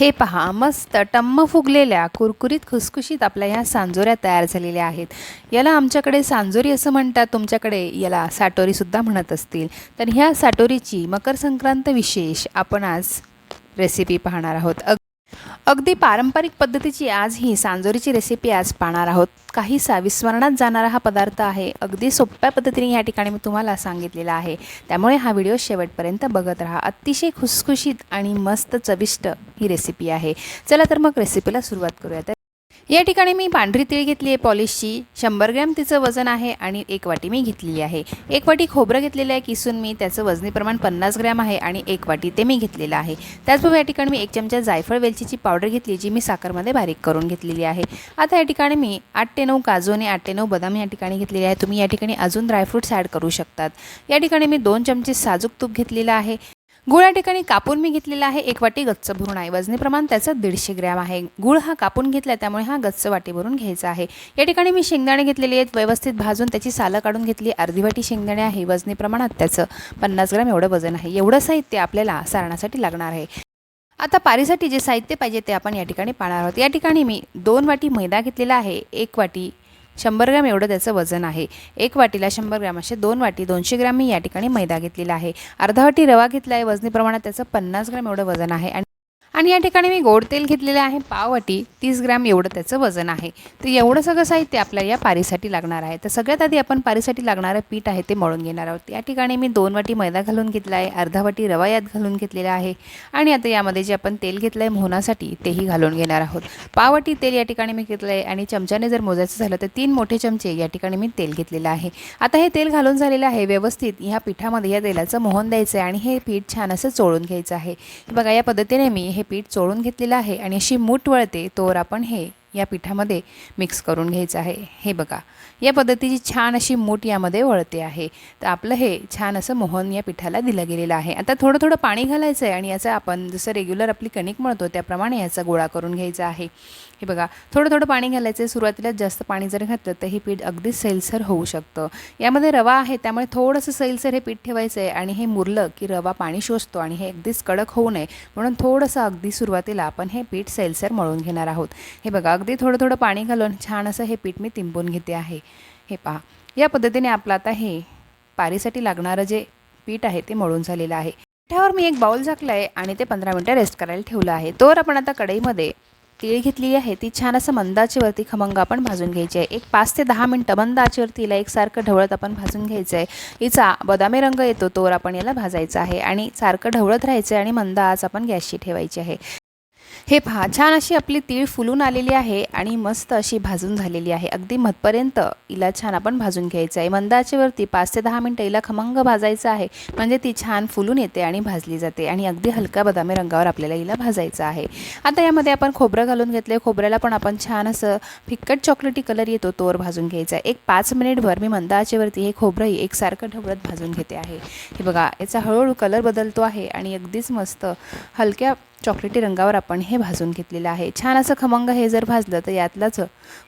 हे पहा मस्त टम्म फुगलेल्या कुरकुरीत खुसखुशीत आपल्या ह्या सांजोऱ्या तयार झालेल्या आहेत. याला आमच्याकडे सांजोरी असं म्हणतात तुमच्याकडे याला साटोरीसुद्धा म्हणत असतील. तर ह्या साटोरीची मकर संक्रांत विशेष आपण आज रेसिपी पाहणार आहोत. अग अगदी पारंपरिक पद्धतीची आज ही सांजोरीची रेसिपी आज पाहणार आहोत. काहीसा विस्मरणात जाणारा हा पदार्थ आहे. अगदी सोप्या पद्धतीने या ठिकाणी मी तुम्हाला सांगितलेला आहे. त्यामुळे हा व्हिडिओ शेवटपर्यंत बघत राहा. अतिशय खुसखुशीत आणि मस्त चविष्ट ही रेसिपी आहे. चला तर मग रेसिपीला सुरुवात करूया तर या ठिकाणी मी पांढरी तीळ घेतली आहे पॉलिशची. शंभर ग्रॅम तिचं वजन आहे आणि एक वाटी मी घेतलेली आहे. एक वाटी खोबरं घेतलेलं आहे किसून मी. त्याचं वजनी प्रमाण पन्नास ग्रॅम आहे आणि एक वाटी ते मी घेतलेलं आहे. त्याचबरोबर या ठिकाणी मी एक चमचा जायफळ वेलचीची पावडर घेतली जी मी साखरमध्ये बारीक करून घेतलेली आहे. आता या ठिकाणी मी आठ ते नऊ काजू आणि आठ ते नऊ बदाम या ठिकाणी घेतलेले आहे तुम्ही या ठिकाणी अजून ड्रायफ्रूट्स ॲड करू शकतात. या ठिकाणी मी दोन चमचे साजूक तूप घेतलेलं आहे. गुळ या ठिकाणी कापून मी घेतलेला आहे. एक वाटी गच्च भरून आहे. वजनी प्रमाण त्याचं दीडशे ग्रॅम आहे. गुळ हा कापून घेतला त्यामुळे हा गच्च वाटी भरून घ्यायचा आहे. या ठिकाणी मी शेंगदाणे घेतलेले आहेत. व्यवस्थित भाजून त्याची सालं काढून घेतली. अर्धी वाटी शेंगदाणे आहे. वजनी प्रमाणात त्याचं पन्नास ग्रॅम एवढं वजन आहे. एवढं साहित्य आपल्याला सारणासाठी लागणार आहे. आता पारीसाठी जे साहित्य पाहिजे ते आपण या ठिकाणी पाहणार आहोत. या ठिकाणी मी दोन वाटी मैदा घेतलेला आहे. एक वाटी शंभर ग्रॅम एवढं त्याचं वजन आहे. एक वाटीला शंभर ग्रॅम असे दोन वाटी दोनशे ग्रॅम मी या ठिकाणी मैदा घेतलेला आहे. अर्धा वाटी रवा घेतला आहे वजनी प्रमाणात त्याचं पन्नास ग्रॅम एवढं वजन आहे आणि आणि या ठिकाणी मी गोड तेल घेतलेलं आहे पावटी तीस ग्रॅम एवढं त्याचं वजन आहे. तर एवढं सगळं साहित्य आपल्याला या पारीसाठी लागणार आहे. तर सगळ्यात आधी आपण पारीसाठी लागणारं पीठ आहे ते मळून घेणार आहोत. या ठिकाणी मी दोन वाटी मैदा घालून घेतला आहे अर्धा वाटी रवा यात घालून घेतलेला आहे आणि आता यामध्ये जे आपण तेल घेतलं आहे मोहनासाठी तेही घालून घेणार आहोत. पावटी तेल या ठिकाणी मी घेतलं आहे आणि चमच्याने जर मोजायचं झालं तर तीन मोठे चमचे या ठिकाणी मी तेल घेतलेलं आहे. आता हे तेल घालून झालेलं आहे व्यवस्थित. ह्या पिठामध्ये या तेलाचं मोहन द्यायचं आहे आणि हे पीठ छान असं चोळून घ्यायचं आहे. बघा या पद्धतीने मी हे पीठ चोळून घेतलेलं आहे आणि अशी मूठ वळते तोवर आपण हे या पिठामध्ये मिक्स करून घ्यायचं आहे. हे बघा या पद्धतीची छान अशी मूठ यामध्ये वळते आहे. तर आपलं हे छान असं मोहन या पिठाला दिलं गेलेलं आहे. आता थोडं थोडं पाणी घालायचं आहे आणि याचा आपण जसं रेग्युलर आपली कणिक मळतो त्याप्रमाणे याचा गोळा करून घ्यायचा आहे. हे बघा थोडं थोडं पाणी घालायचं आहे सुरुवातीला जास्त पाणी जर घातलं तर हे पीठ अगदी सैलसर होऊ शकतं. यामध्ये रवा आहे त्यामुळे थोडंसं सैलसर हे पीठ ठेवायचं आहे आणि हे मुरलं की रवा पाणी शोषतो आणि हे अगदीच कडक होऊ नये. म्हणून थोडंसं अगदी सुरुवातीला आपण हे पीठ सैलसर मळून घेणार आहोत. हे बघा अगदी थोडं थोडं पाणी घालून छान असं हे पीठ मी तिंबून घेते आहे. हे पहा. या पद्धतीने आपलं आता हे पारीसाठी लागणारं जे पीठ आहे ते मळून झालेलं आहे. पिठावर मी एक बाउल झाकला आहे आणि ते पंधरा मिनटं रेस्ट करायला ठेवलं आहे. तोवर आपण आता कढईमध्ये तीळ घेतली आहे. ती छान असं मंद आचेवरती खमंग आपण भाजून घ्यायची आहे. एक पाच ते दहा मिनटं मंद आचेवरती हिला एकसारखं ढवळत आपण भाजून घ्यायचं आहे. हिचा बदामी रंग येतो तोवर आपण याला भाजायचा आहे आणि सारखं ढवळत राहायचं आहे आणि मंद आज आपण गॅसची ठेवायची आहे. हे पहा छान अशी आपली तीळ फुलून आलेली आहे आणि मस्त अशी भाजून झालेली आहे. अगदी मधपर्यंत हिला छान आपण भाजून घ्यायचं आहे. मंदाचेवरती पाच ते दहा मिनटं हिला खमंग भाजायचं आहे. म्हणजे ती छान फुलून येते आणि भाजली जाते आणि अगदी हलका बदामी रंगावर आपल्याला हिला भाजायचं आहे. आता यामध्ये आपण खोबरं घालून घेतले खोबऱ्याला पण आपण छान असं फिक्कट चॉकलेटी कलर येतो तोवर भाजून घ्यायचा आहे. एक पाच मिनिटभर मी मंदाचेवरती हे खोबरंही एकसारखं ढवळत भाजून घेते आहे. हे बघा याचा हळूहळू कलर बदलतो आहे आणि अगदीच मस्त हलक्या चॉकलेटी रंगावर आपण हे भाजून घेतलेलं आहे. छान असं खमंग हे जर भाजलं तर यातलाच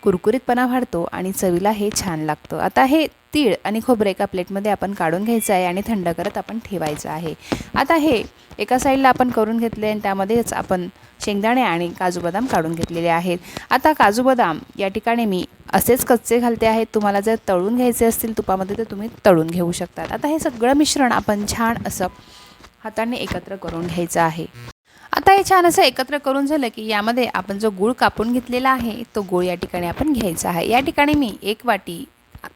कुरकुरीतपणा वाढतो आणि चवीला हे छान लागतं. आता हे तीळ आणि खोबरं एका प्लेटमध्ये आपण काढून घ्यायचं आहे आणि थंड करत आपण ठेवायचं आहे. आता हे एका साईडला आपण करून घेतले आणि त्यामध्येच आपण शेंगदाणे आणि काजू बदाम काढून घेतलेले आहेत. आता काजू बदाम या ठिकाणी मी असेच कच्चे घालते आहेत तुम्हाला जर तळून घ्यायचे असतील तुपामध्ये तर तुम्ही तळून घेऊ शकतात. आता हे सगळं मिश्रण आपण छान असं हाताने एकत्र करून घ्यायचं आहे. आता हे छान असं एकत्र करून झालं की यामध्ये आपण जो गूळ कापून घेतलेला आहे तो गूळ या ठिकाणी आपण घ्यायचा आहे. या ठिकाणी मी एक वाटी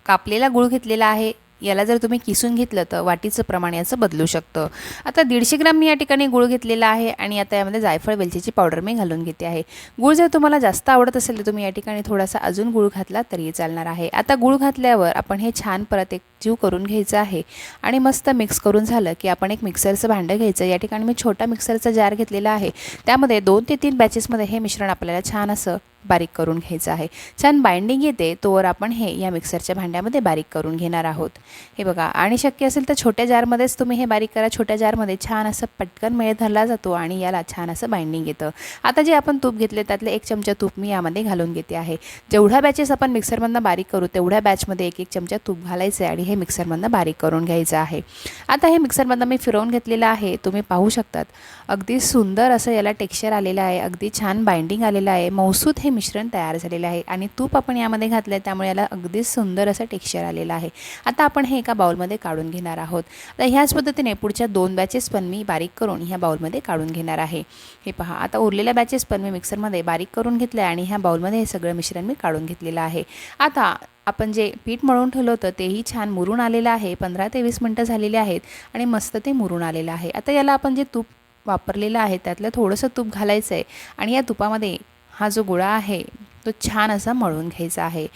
कापलेला गूळ घेतलेला आहे. याला जर तुम्ही किसून घेतलं तर वाटीचं प्रमाण याचं बदलू शकतं. आता दीडशे ग्राम मी या ठिकाणी गूळ घेतलेला आहे आणि आता यामध्ये जायफळ वेलचीची पावडर मी घालून घेते आहे. गूळ जर तुम्हाला जास्त आवडत असेल तर तुम्ही या ठिकाणी थोडासा अजून गूळ घातला तरी चालणार आहे. आता गूळ घातल्यावर आपण हे छान परत एक जीव करून घ्यायचं आहे आणि मस्त मिक्स करून झालं की आपण एक मिक्सरचं भांडं घ्यायचं. या ठिकाणी मी छोटा मिक्सरचा जार घेतलेला आहे. त्यामध्ये दोन ते तीन बॅचेसमध्ये हे मिश्रण आपल्याला छान असं बारीक करून घ्यायचं आहे. छान बाइंडिंग येते तोवर आपण हे या मिक्सरच्या भांड्यामध्ये बारीक करून घेणार आहोत. हे बघा आणि शक्य असेल तर छोट्या जारमध्येच तुम्ही हे बारीक करा. छोट्या जारमध्ये छान असं पटकन मेळ धरला जातो आणि याला छान असं बाइंडिंग येतं. आता जे आपण तूप घेतले त्यातले एक चमचा तूप मी यामध्ये घालून घेते आहे. जेवढ्या बॅचेस आपण मिक्सरमधनं बारीक करू तेवढ्या बॅचमध्ये एक एक चमचा तूप घालायचं आहे आणि हे मिक्सरमधनं बारीक करून घ्यायचं आहे. आता हे मिक्सरमधनं मी फिरवून घेतलेलं आहे तुम्ही पाहू शकतात. अगदी सुंदर असं याला टेक्स्चर आलेलं आहे अगदी छान बाइंडिंग आलेलं आहे मौसूद हे मिश्रण तयार झालेलं आहे आणि तूप आपण यामध्ये घातलं आहे त्यामुळे याला अगदी सुंदर असं टेक्स्चर आलेलं आहे. आता आपण हे एका बाउलमध्ये काढून घेणार आहोत. तर ह्याच पद्धतीने पुढच्या दोन बॅचेस पण मी बारीक करून ह्या बाउलमध्ये काढून घेणार आहे. हे पहा आता उरलेल्या बॅचेस पण मी मिक्सरमध्ये बारीक करून घेतलं आहे आणि ह्या बाउलमध्ये हे सगळं मिश्रण मी काढून घेतलेलं आहे. आता आपण जे पीठ मळून ठेवलं होतं तेही छान मुरून आलेलं आहे पंधरा ते वीस मिनटं झालेली आहेत आणि मस्त ते मुरून आलेलं आहे. आता याला आपण जे तूप वापरलेलं आहे त्यातलं थोडंसं तूप घालायचं आहे आणि या तुपामध्ये हा जो गोळा आहे तो छान असा मळून घ्यायचा आहे.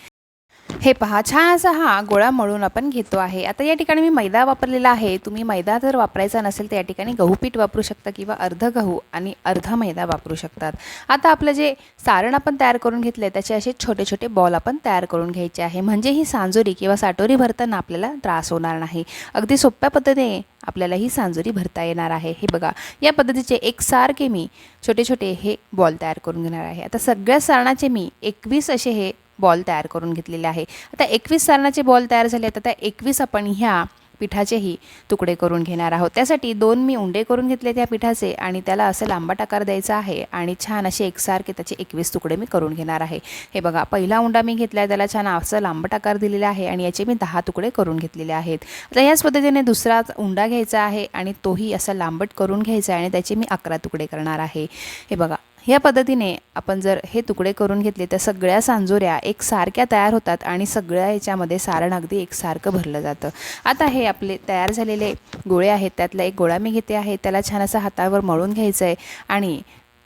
हे पहा छान असा हा गोळा मळून आपण घेतो आहे. आता या ठिकाणी मी मैदा वापरलेला आहे. तुम्ही मैदा जर वापरायचा नसेल तर या ठिकाणी गहू पीठ वापरू शकता किंवा अर्ध गहू आणि अर्धा मैदा वापरू शकतात. आता आपलं जे सारण आपण तयार करून घेतलं आहे त्याचे असे छोटे छोटे बॉल आपण तयार करून घ्यायचे आहे. म्हणजे ही सांजोरी किंवा साटोरी भरताना आपल्याला त्रास होणार नाही. अगदी सोप्या पद्धतीने आपल्याला ही सांजोरी भरता येणार आहे. हे बघा या पद्धतीचे एकसारखे मी छोटे छोटे हे बॉल तयार करून घेणार आहे. आता सगळ्या सारणाचे मी एकवीस असे हे बॉल तयार करून घेतलेले आहे. आता एकवीस सारणाचे बॉल तयार झाले आहेत. आता एकवीस आपण ह्या पिठाचेही तुकडे करून घेणार आहोत. त्यासाठी दोन मी उंडे करून घेतले त्या पिठाचे आणि त्याला असं लांबट आकार द्यायचा आहे आणि छान असे एकसारखे त्याचे एकवीस तुकडे मी करून घेणार आहे. हे बघा पहिला उंडा मी घेतला आहे. त्याला छान असं लांबट आकार दिलेला आहे आणि याचे मी दहा तुकडे करून घेतलेले आहेत. आता याच पद्धतीने दुसरा उंडा घ्यायचा आहे आणि तोही असा लांबट करून घ्यायचा आहे आणि त्याचे मी अकरा तुकडे करणार आहे. हे बघा ह्या पद्धतीने आपण जर हे तुकडे करून घेतले तर सगळ्या सांजोऱ्या एकसारख्या तयार होतात आणि सगळ्या याच्यामध्ये सारण अगदी एकसारखं भरलं जातं. आता हे आपले तयार झालेले गोळे आहेत त्यातला एक गोळा मी घेते आहे त्याला छान असा हातावर मळून घ्यायचं आहे आणि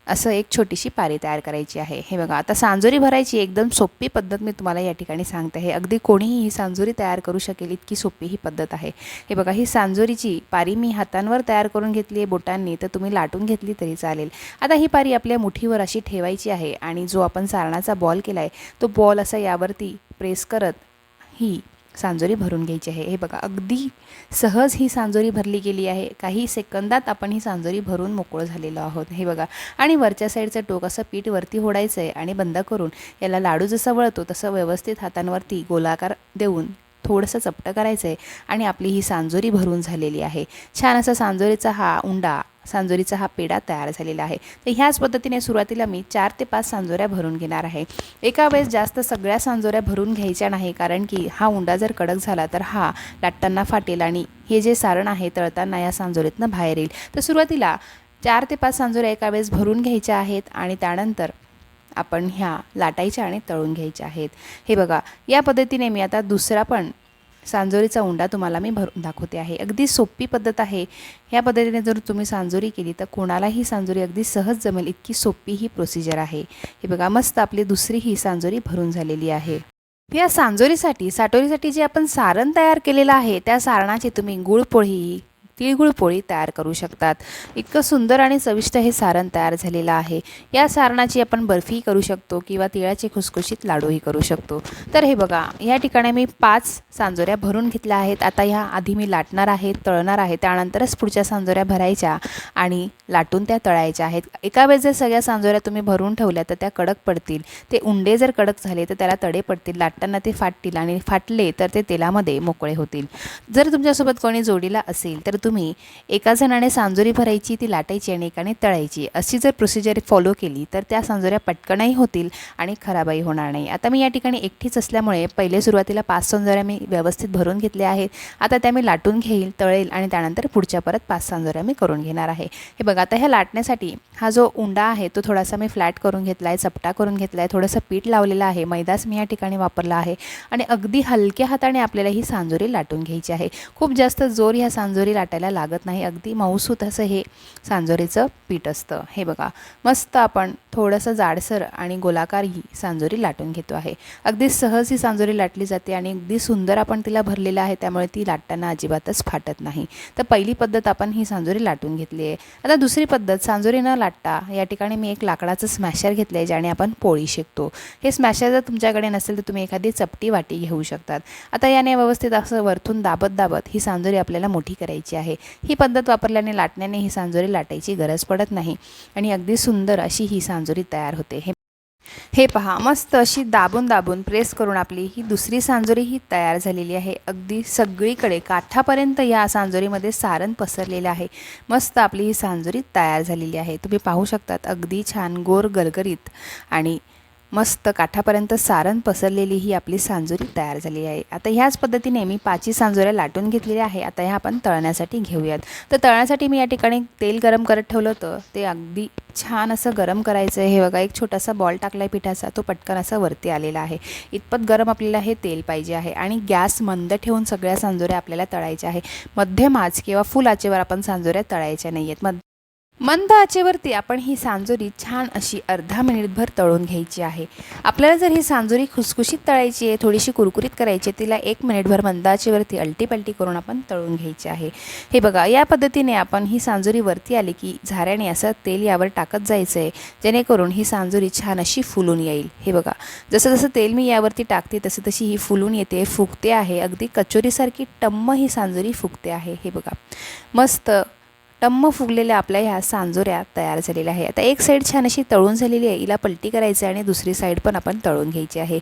असं एक छोटीशी पारी तयार करायची आहे. हे बघा आता सांजोरी भरायची एकदम सोपी पद्धत मी तुम्हाला या ठिकाणी सांगते आहे. अगदी कोणीही ही सांजोरी तयार करू शकेल इतकी सोपी ही पद्धत आहे. हे बघा ही सांजोरीची पारी मी हातांवर तयार करून घेतली आहे बोटांनी तर तुम्ही लाटून घेतली तरी चालेल. आता ही पारी आपल्या मुठीवर अशी ठेवायची आहे आणि जो आपण सारणाचा बॉल केला आहे तो बॉल असा यावरती प्रेस करत ही सांजोरी भरून घ्यायची आहे. हे बघा अगदी सहज ही सांजोरी भरली गेली आहे. काही सेकंदात आपण ही सांजोरी भरून मोकळं झालेलो आहोत. हे बघा आणि वरच्या साईडचं टोक असं पीठ वरती होडायचं आहे आणि बंद करून याला लाडू जसं वळतो तसं व्यवस्थित हातांवरती गोलाकार देऊन थोडंसं चपटं करायचं आहे आणि आपली ही सांजोरी भरून झालेली आहे. छान असा सांजोरीचा हा उंडा सांजोरीचा हा पेढा तयार झालेला आहे. तर ह्याच पद्धतीने सुरुवातीला मी चार ते पाच सांजोऱ्या भरून घेणार आहे. एका वेळेस जास्त सगळ्या सांजोऱ्या भरून घ्यायच्या नाही कारण की हा उंडा जर कडक झाला तर हा लाटताना फाटेल आणि हे जे सारण आहे तळताना या सांजोरीतनं बाहेर येईल. तर सुरुवातीला चार ते पाच सांजोऱ्या एका वेळेस भरून घ्यायच्या आहेत आणि त्यानंतर आपण ह्या लाटायच्या आणि तळून घ्यायच्या आहेत. हे बघा या पद्धतीने मी आता दुसरा पण सांजोरीचा उंडा तुम्हाला मी भरून दाखवते आहे. अगदी सोपी पद्धत आहे. ह्या पद्धतीने जर तुम्ही सांजोरी केली तर कोणालाही सांजोरी अगदी सहज जमेल. इतकी सोपी ही प्रोसिजर आहे. हे बघा मस्त आपली दुसरी ही सांजोरी भरून झालेली आहे. या सांजोरीसाठी साटोरीसाठी जे आपण सारण तयार केलेलं आहे त्या सारणाची तुम्ही गुळपोळी तिळगुळ पोळी तयार करू शकतात. इतकं सुंदर आणि चविष्ट हे सारण तयार झालेलं आहे. या सारणाची आपण बर्फी करू शकतो किंवा तिळाचे खुसखुशीत लाडूही करू शकतो. तर हे बघा या ठिकाणी मी पाच सांजोऱ्या भरून घेतल्या आहेत. आता ह्या आधी मी लाटणार आहे तळणार आहे. त्यानंतरच पुढच्या सांजोऱ्या भरायच्या आणि लाटून त्या तळायच्या आहेत. एका वेळेस जर सगळ्या सांजोऱ्या तुम्ही भरून ठेवल्या तर त्या कडक पडतील. ते उंडे जर कडक झाले तर त्याला तडे पडतील. लाटताना ते फाटतील आणि फाटले तर ते तेलामध्ये मोकळे होतील. जर तुमच्यासोबत कोणी जोडीला असेल तर तुम्ही एका जणाने सांजोरी भरायची ती लाटायची आणि एकाने तळायची. अशी जर प्रोसिजर फॉलो केली तर त्या सांजोऱ्या पटकनही होतील आणि खराबही होणार नाही. आता मी या ठिकाणी एकटीच असल्यामुळे पहिले सुरुवातीला पाच सांजोऱ्या मी व्यवस्थित भरून घेतल्या आहेत. आता त्या मी लाटून घेईल तळेल आणि त्यानंतर पुढच्या परत पाच सांजोऱ्या मी करून घेणार आहे. हे बघा आता ह्या लाटण्यासाठी हा जो उंडा आहे तो थोडासा मी फ्लॅट करून घेतला आहे चपटा करून घेतला आहे थोडंसं पीठ लावलेलं आहे मैदाच मी या ठिकाणी वापरला आहे आणि अगदी हलक्या हाताने आपल्याला ही सांजोरी लाटून घ्यायची आहे. खूप जास्त जोर ह्या सांजोरी लाट लाटायला लागत नाही. अगदी मऊसूत असं हे सांजोरीचं पीठ असतं. हे बघा मस्त आपण थोडंसं जाडसर आणि गोलाकार ही सांजोरी लाटून घेतो आहे. अगदी सहज ही सांजोरी लाटली जाते आणि अगदी सुंदर आपण तिला भरलेलं आहे त्यामुळे ती लाटताना अजिबातच फाटत नाही. तर पहिली पद्धत आपण ही सांजोरी लाटून घेतली आहे. आता दुसरी पद्धत सांजोरी न लाटता या ठिकाणी मी एक लाकडाचं स्मॅशर घेतलं आहे ज्याने आपण पोळी शेकतो. हे स्मॅशर जर तुमच्याकडे नसेल तर तुम्ही एखादी चपटी वाटी घेऊ शकतात. आता याने व्यवस्थित असं वरतून दाबत दाबत ही सांजोरी आपल्याला मोठी करायची आहे. ही पद्धत वापरल्याने लाटण्याने ही सांजोरी लाटायची गरज पडत नाही आणि अगदी सुंदर अशी ही सांजोरी तयार होते. हे हे पहा मस्त अशी दाबून दाबून प्रेस करून आपली ही दुसरी सांजोरी ही तयार झालेली आहे. अगदी सगळीकडे काठापर्यंत या सांजोरीमध्ये सारण पसरलेलं आहे. मस्त आपली ही सांजोरी तयार झालेली आहे. तुम्ही पाहू शकतात अगदी छान गोर गरगरीत आणि मस्त काठापर्यंत सारण पसरलेली ही आपली सांजोरी तयार झाली आहे. आता ह्याच पद्धतीने मी पाची सांजोऱ्या लाटून घेतलेल्या आहे. आता ह्या आपण तळण्यासाठी घेऊयात. तर तळण्यासाठी मी या ठिकाणी तेल गरम करत ठेवलं होतं. ते अगदी छान असं गरम करायचं आहे हे बघा एक छोटासा बॉल टाकला आहे पिठाचा. तो पटकन असा वरती आलेला आहे. इतपत गरम आपल्याला हे तेल पाहिजे आहे. आणि गॅस मंद ठेवून सगळ्या सांजोऱ्या आपल्याला तळायच्या आहे. मध्यम आच किंवा फुल आचेवर आपण सांजोऱ्या तळायच्या नाही आहेत मध मंद आचेवरती आपण ही सांजोरी छान अशी अर्धा मिनिटभर तळून घ्यायची आहे. आपल्याला जर ही सांजोरी खुसखुशीत तळायची आहे थोडीशी कुरकुरीत करायची आहे तिला एक मिनिटभर मंद आचेवरती अलटीपलटी करून आपण तळून घ्यायची आहे. हे बघा या पद्धतीने आपण ही सांजोरी वरती आली की झाऱ्याने असं तेल यावर टाकत जायचं आहे जेणेकरून ही सांजोरी छान अशी फुलून येईल. हे बघा जसं जसं तेल मी यावरती टाकते तसं तशी ही फुलून येते फुगते आहे. अगदी कचोरीसारखी टम्म ही सांजोरी फुगते आहे. हे बघा मस्त टम्म फुगलेल्या आपल्या ह्या सांजोऱ्या तयार झालेल्या आहे आता एक साईड छान अशी तळून झालेली आहे. हिला पलटी करायची आहे आणि दुसरी साईड पण आपण तळून घ्यायची आहे.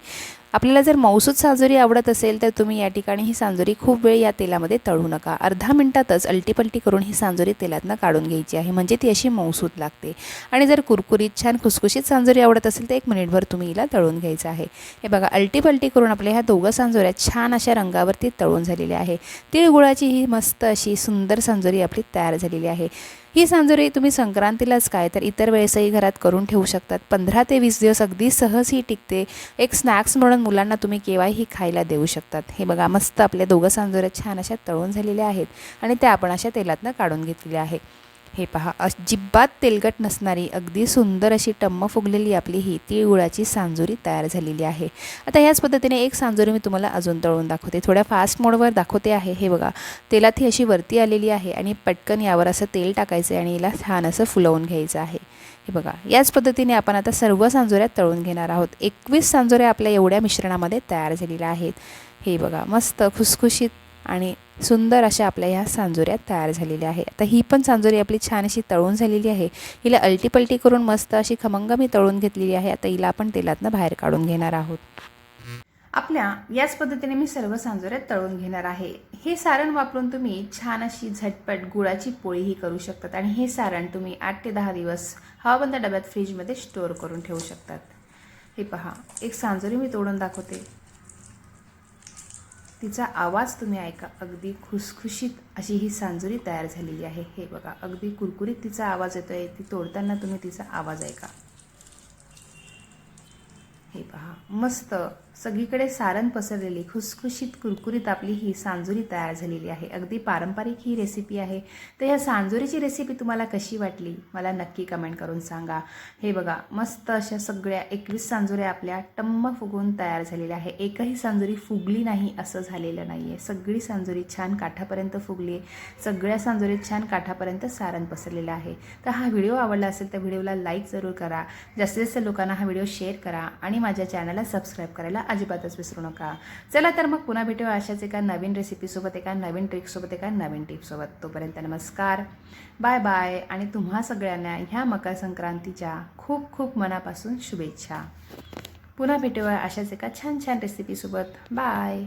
आपल्याला जर मौसूद सांजोरी आवडत असेल तर तुम्ही या ठिकाणी ही सांजोरी खूप वेळ या तेलामध्ये तळू नका. अर्धा मिनटातच अल्टीपल्टी करून ही सांजोरी तेलातनं काढून घ्यायची आहे. म्हणजे ती अशी मौसूद लागते. आणि जर कुरकुरीत छान खुसखुशीत सांजोरी आवडत असेल तर एक मिनिटभर तुम्ही हिला तळून घ्यायचं आहे. हे बघा अल्टीपल्टी करून आपल्या ह्या दोघं सांजोऱ्या छान अशा रंगावरती तळून झालेल्या आहे. तिळगुळाची ही मस्त अशी सुंदर सांजोरी आपली तयार झालेली आहे. ही सांजोरी तुम्ही संक्रांतीलाच काय तर इतर वेळेसही घरात करून ठेवू शकतात. पंधरा ते वीस दिवस अगदी सहज ही टिकते. एक स्नॅक्स म्हणून मुलांना तुम्ही केव्हाही खायला देऊ शकतात. हे बघा मस्त आपल्या दोघं सांजोऱ्या छान अशा तळून झालेल्या आहेत आणि त्या आपण अशा तेलातनं काढून घेतलेल्या आहे हे पहा अजिबात तेलकट नसणारी अगदी सुंदर अशी टम्म फुगलेली आपली ही तिळगुळाची सांजोरी तयार झालेली आहे. आता ह्याच पद्धतीने एक सांजोरी मी तुम्हाला अजून तळून दाखवते. थोड्या फास्ट मोडवर दाखवते आहे. हे बघा तेलात ही अशी वरती आलेली आहे आणि पटकन यावर असं तेल टाकायचं आहे आणि हिला छान असं फुलवून घ्यायचं आहे. हे बघा याच पद्धतीने आपण आता सर्व सांजोऱ्या तळून घेणार आहोत. एकवीस सांजोऱ्या आपल्या एवढ्या मिश्रणामध्ये तयार झालेल्या आहेत. हे बघा मस्त खुसखुशीत आणि सुंदर अशा आपल्या ह्या सांजोऱ्या तयार झालेल्या आहे आता ही पण सांजोरी आपली छान अशी तळून झालेली आहे. हिला अल्टीपल्टी करून मस्त अशी खमंग मी तळून घेतलेली आहे. आता हिला आपण तेलातनं बाहेर काढून घेणार आहोत. आपल्या याच पद्धतीने मी सर्व सांजोऱ्या तळून घेणार आहे. हे सारण वापरून तुम्ही छान अशी झटपट गुळाची पोळीही करू शकतात आणि हे सारण तुम्ही आठ ते दहा दिवस हवाबंद डब्यात फ्रीजमध्ये स्टोअर करून ठेवू शकतात. हे पहा एक सांजोरी मी तोडून दाखवते. तिचा आवाज तुम्ही ऐका. अगदी खुसखुशीत अशी ही सांजुरी तयार झालेली आहे. हे बघा अगदी कुरकुरीत तिचा आवाज येतो आहे ती तोडताना तुम्ही तिचा आवाज ऐका. हे पहा मस्त सगळीकडे सारण पसरलेली खुसखुशीत कुरकुरीत आपली ही सांजोरी तयार झालेली आहे. अगदी पारंपरिक ही रेसिपी आहे. तर ह्या सांजोरीची रेसिपी तुम्हाला कशी वाटली? मला नक्की कमेंट करून सांगा. हे बघा मस्त अशा सगळ्या एकवीस सांजोऱ्या आपल्या टम्म फुगून तयार झालेल्या आहे. एकही सांजोरी फुगली नाही असं झालेलं नाही आहे सगळी सांजोरी छान काठापर्यंत फुगली आहे. सगळ्या सांजोरीत छान काठापर्यंत सारण पसरलेलं आहे. तर हा व्हिडिओ आवडला असेल तर व्हिडिओला लाईक जरूर करा. जास्तीत जास्त लोकांना हा व्हिडिओ शेअर करा आणि माझ्या चॅनलला सबस्क्राईब करायला अजिबातच विसरू नका. चला तर मग पुन्हा भेटूया अशाच एका नवीन रेसिपीसोबत एका नवीन ट्रिकसोबत एका नवीन टिपसोबत तोपर्यंत नमस्कार. बाय बाय आणि तुम्हा सगळ्यांना ह्या मकर संक्रांतीच्या खूप खूप मनापासून शुभेच्छा. पुन्हा भेटूया अशाच एका छान छान रेसिपीसोबत बाय